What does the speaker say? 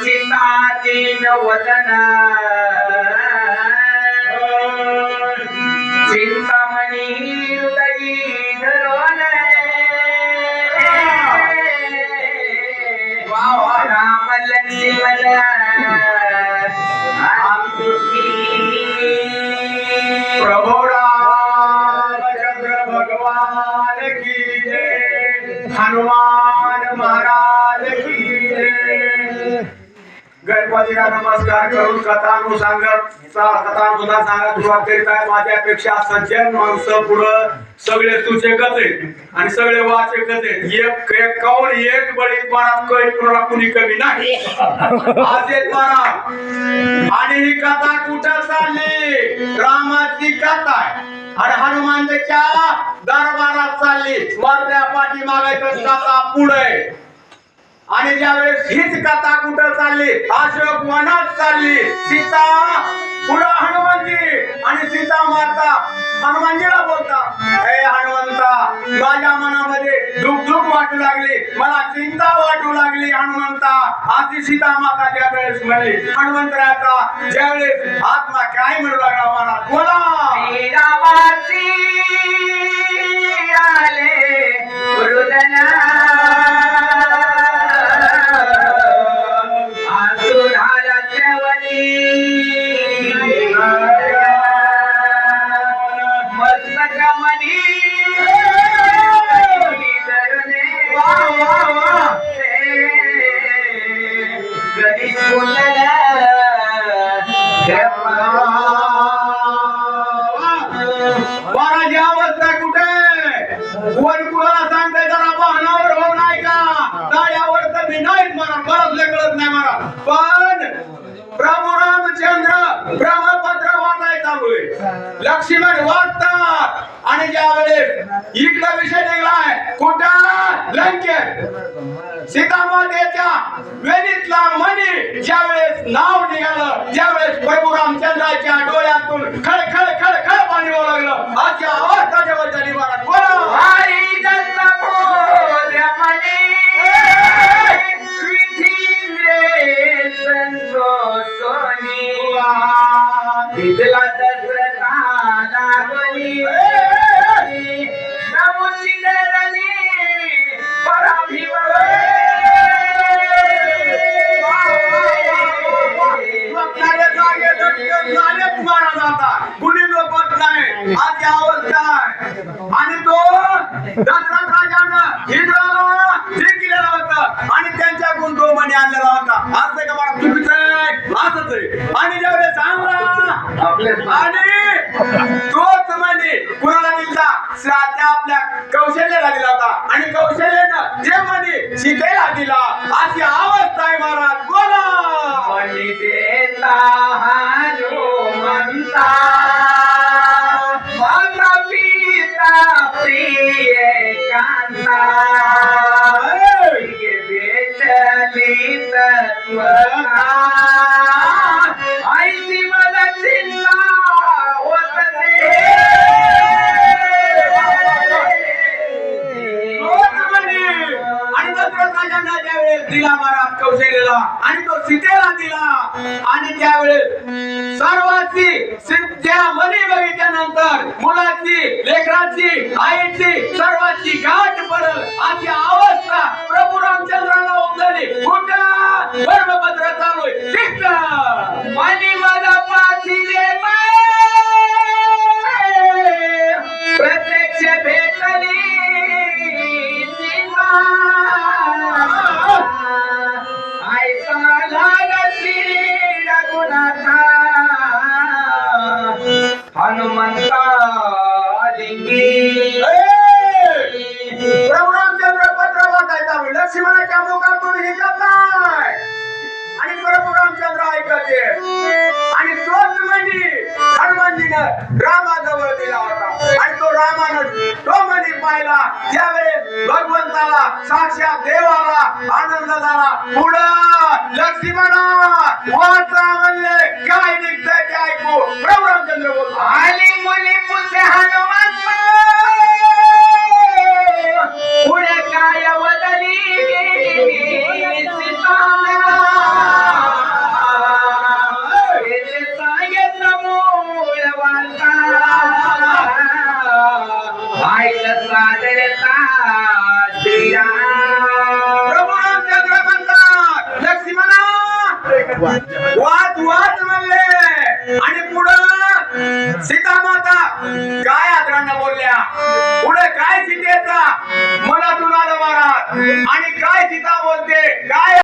सीतातीन वदना. चिंतामणी हृदयी धरून राम लक्ष्मण प्रभो रामचंद्र भगवान की जय. हनुमान महाराज गणपतीला नमस्कार करून कथानु सांगत सा- कथानुसार सांगत सुरुवात करीत आहे. माझ्यापेक्षा सज्जन माणसं पुढं सगळे सुचेकच आहेत आणि सगळे वाचकच आहेत. एक एक कौन एक बळी मारा काही कुणाला कुणी कमी नाही. आज एक मारा. आणि ही कथा कुठं चालली? रामाची कथा आहे. आणि हनुमानच्या दरबारात चालली. मरल्या पाठी मागायचं कथा पुढे आणि ज्यावेळेस हीच कथा कुठं चालली? अशोक वनात चालली. सीता पुढं हनुमानजी आणि सीता माता हनुमानजीला बोलता हे हनुमंता माझ्या मनामध्ये दुख दुख वाटू लागली. मला चिंता वाटू लागली हनुमंता. अशी सीता माता ज्या वेळेस म्हणली हनुमंतराचा ज्यावेळेस आत्मा काय म्हणू लागला मला? महाराज अवस्था कुठे? वर कुणाला सांगते जरा वाहनावर हो नाही का? गाड्यावर तर मी नाही म्हणा बरंच कळत नाही मला. पण प्रभू रामचंद्र ब्रह्मपत्र वाचायचा चालू लक्ष्मण वाचतात आणि ज्या वेळेस इकडं विषय निघलाय. कुठं? लंकेत. सीतामातेच्या वेदीतला मणी ज्यावेळेस नाव निघालं ज्यावेळेस प्रभू रामचंद्राच्या डोळ्यातून खळ खळ खळ खळ पाणी वाहू लागलं. अशा अवस्था जेव्हा झाली महाराज बोला. तो दशरथ राजानं इंद्राला केलेला होता. आणि त्यांच्याकडून तो मणी आणलेला होता. असं का मला चुकीचं आहे? असंच आहे. आणि जेवढे सांगला आणि तोच मणी कुणाला दिलता? त्या आपल्या कौशल्याला दिला होता. आणि कौशल्यानं जे मणी सीतेला दिला अशी अवस्था আল্লাহ सीतेला दिला. आणि त्यावेळेस सर्वाची सी- त्या मनी बघितल्यानंतर मुलाची लेकराची आईची सर्वाची गाठ पडल अशी हनुमंता लिंगी प्रभू रामचंद्र पत्र वाचायचा लक्ष्मणाच्या मुखातून हिंकत नाही आणि प्रभू रामचंद्र ऐकते. आणि तोच म्हणजे हनुमानजीनं रामाजवळ दिला होता. आणि तो रामानं तो म्हणजे पाहिला. त्यावेळेस भगवंताला साक्षात देवाला आनंद झाला. पुढं लक्ष्मणा वाचा म्हणले काय वाद वाद म्हणले. आणि पुढं सीता माता काय आदरांना बोलल्या? पुढे काय सीतेचा? मला तुला महाराज. आणि काय सीता बोलते? काय